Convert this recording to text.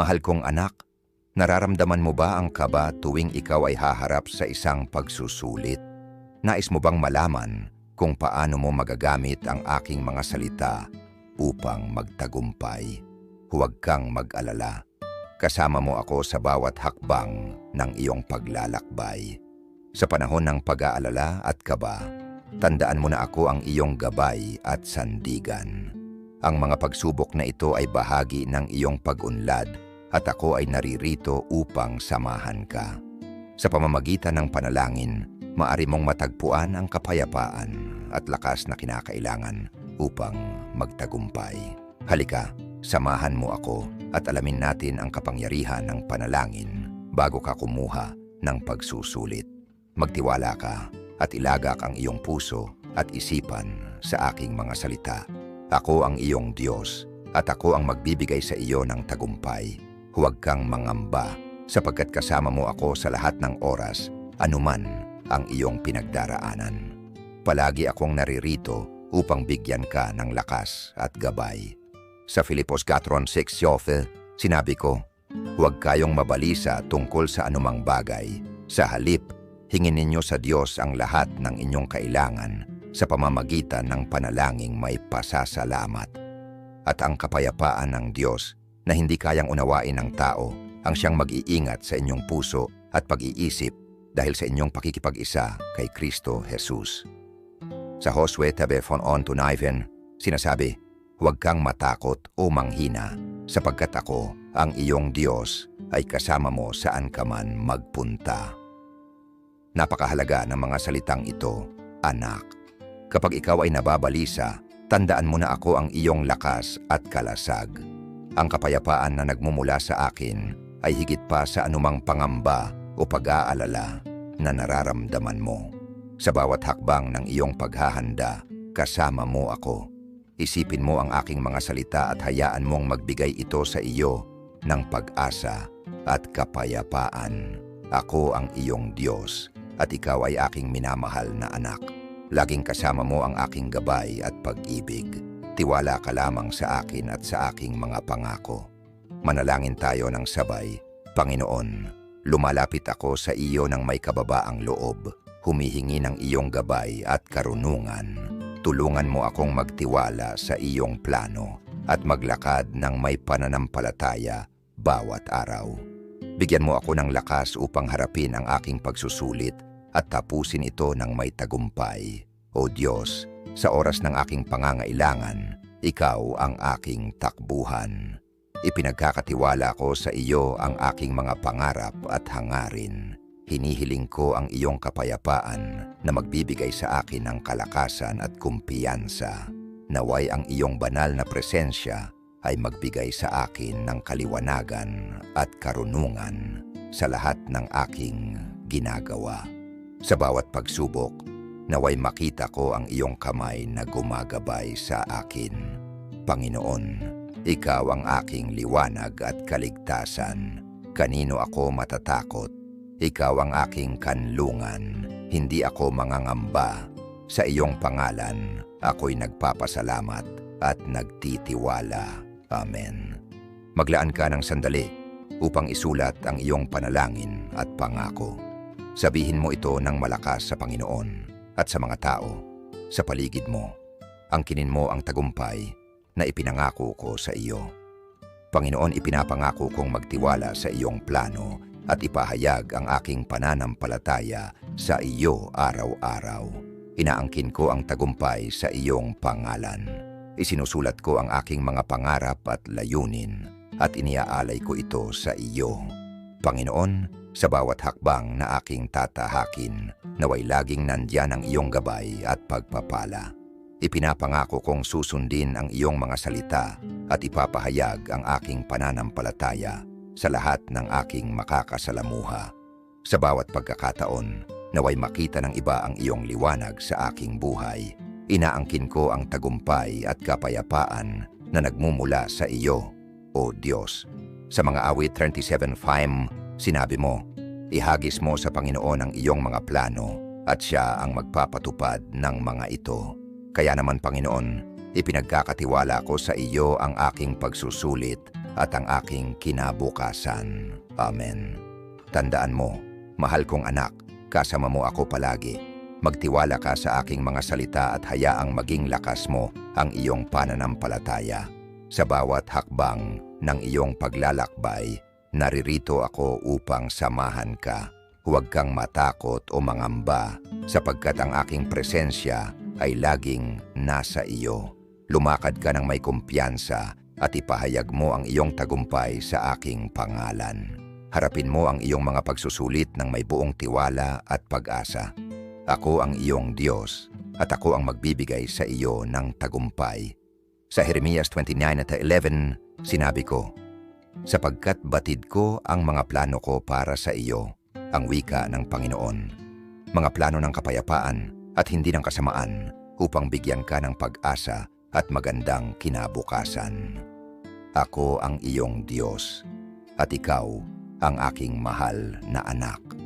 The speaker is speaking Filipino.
Mahal kong anak, nararamdaman mo ba ang kaba tuwing ikaw ay haharap sa isang pagsusulit? Nais mo bang malaman kung paano mo magagamit ang aking mga salita upang magtagumpay? Huwag kang mag-alala. Kasama mo ako sa bawat hakbang ng iyong paglalakbay. Sa panahon ng pag-aalala at kaba, tandaan mo na ako ang iyong gabay at sandigan. Ang mga pagsubok na ito ay bahagi ng iyong pag-unlad at ako ay naririto upang samahan ka. Sa pamamagitan ng panalangin, maari mong matagpuan ang kapayapaan at lakas na kinakailangan upang magtagumpay. Halika, samahan mo ako at alamin natin ang kapangyarihan ng panalangin bago ka kumuha ng pagsusulit. Magtiwala ka at ilagak ang iyong puso at isipan sa aking mga salita. Ako ang iyong Diyos at ako ang magbibigay sa iyo ng tagumpay. Huwag kang mangamba sapagkat kasama mo ako sa lahat ng oras, anuman ang iyong pinagdaraanan. Palagi akong naririto upang bigyan ka ng lakas at gabay. Sa Filipos 4.6 sinabi ko, Huwag kayong mabalisa tungkol sa anumang bagay. Sa halip, hingin ninyo sa Diyos ang lahat ng inyong kailangan sa pamamagitan ng panalangin may pasasalamat. At ang kapayapaan ng Diyos na hindi kayang unawain ng tao ang siyang mag-iingat sa inyong puso at pag-iisip dahil sa inyong pakikipag-isa kay Kristo Jesus. Sa Josue 3.9 sinasabi, Huwag kang matakot o manghina sapagkat ako, ang iyong Diyos, ay kasama mo saan ka man magpunta. Napakahalaga ng mga salitang ito, anak. Kapag ikaw ay nababalisa, tandaan mo na ako ang iyong lakas at kalasag. Ang kapayapaan na nagmumula sa akin ay higit pa sa anumang pangamba o pag-aalala na nararamdaman mo. Sa bawat hakbang ng iyong paghahanda, kasama mo ako. Isipin mo ang aking mga salita at hayaan mong magbigay ito sa iyo ng pag-asa at kapayapaan. Ako ang iyong Diyos at ikaw ay aking minamahal na anak. Laging kasama mo ang aking gabay at pag-ibig. Tiwala ka lamang sa akin at sa aking mga pangako. Manalangin tayo ng sabay. Panginoon, lumalapit ako sa iyo ng may kababaang loob. Humihingi ng iyong gabay at karunungan. Tulungan mo akong magtiwala sa iyong plano at maglakad ng may pananampalataya bawat araw. Bigyan mo ako ng lakas upang harapin ang aking pagsusulit at tapusin ito ng may tagumpay. O Diyos, sa oras ng aking pangangailangan, Ikaw ang aking takbuhan. Ipinagkakatiwala ko sa iyo ang aking mga pangarap at hangarin. Hinihiling ko ang iyong kapayapaan na magbibigay sa akin ng kalakasan at kumpiyansa. Naway ang iyong banal na presensya ay magbigay sa akin ng kaliwanagan at karunungan sa lahat ng aking ginagawa. Sa bawat pagsubok, naway makita ko ang iyong kamay na gumagabay sa akin. Panginoon, Ikaw ang aking liwanag at kaligtasan. Kanino ako matatakot? Ikaw ang aking kanlungan. Hindi ako mangangamba. Sa iyong pangalan, ako'y nagpapasalamat at nagtitiwala. Amen. Maglaan ka ng sandali upang isulat ang iyong panalangin at pangako. Sabihin mo ito ng malakas sa Panginoon at sa mga tao sa paligid mo. Angkinin mo ang tagumpay na ipinangako ko sa iyo. Panginoon, ipinapangako kong magtiwala sa iyong plano at ipahayag ang aking pananampalataya sa iyo araw-araw. Inaangkin ko ang tagumpay sa iyong pangalan. Isinusulat ko ang aking mga pangarap at layunin at iniaalay ko ito sa iyo. Panginoon, sa bawat hakbang na aking tatahakin, naway laging nandyan ang iyong gabay at pagpapala. Ipinapangako kong susundin ang iyong mga salita at ipapahayag ang aking pananampalataya sa lahat ng aking makakasalamuha. Sa bawat pagkakataon, naway makita ng iba ang iyong liwanag sa aking buhay. Inaangkin ko ang tagumpay at kapayapaan na nagmumula sa iyo, O Diyos. Sa mga awit 37.5, sinabi mo, Ihagis mo sa Panginoon ang iyong mga plano at siya ang magpapatupad ng mga ito. Kaya naman Panginoon, ipinagkakatiwala ko sa iyo ang aking pagsusulit at ang aking kinabukasan. Amen. Tandaan mo, mahal kong anak, kasama mo ako palagi. Magtiwala ka sa aking mga salita at hayaang maging lakas mo ang iyong pananampalataya. Sa bawat hakbang ng iyong paglalakbay, naririto ako upang samahan ka. Huwag kang matakot o mangamba sapagkat ang aking presensya ay laging nasa iyo. Lumakad ka ng may kumpiyansa at ipahayag mo ang iyong tagumpay sa aking pangalan. Harapin mo ang iyong mga pagsusulit ng may buong tiwala at pag-asa. Ako ang iyong Diyos at ako ang magbibigay sa iyo ng tagumpay. Sa Jeremias 29 at 11, sinabi ko, Sapagkat batid ko ang mga plano ko para sa iyo, ang wika ng Panginoon. Mga plano ng kapayapaan at hindi ng kasamaan upang bigyan ka ng pag-asa at magandang kinabukasan. Ako ang iyong Diyos at ikaw ang aking mahal na anak.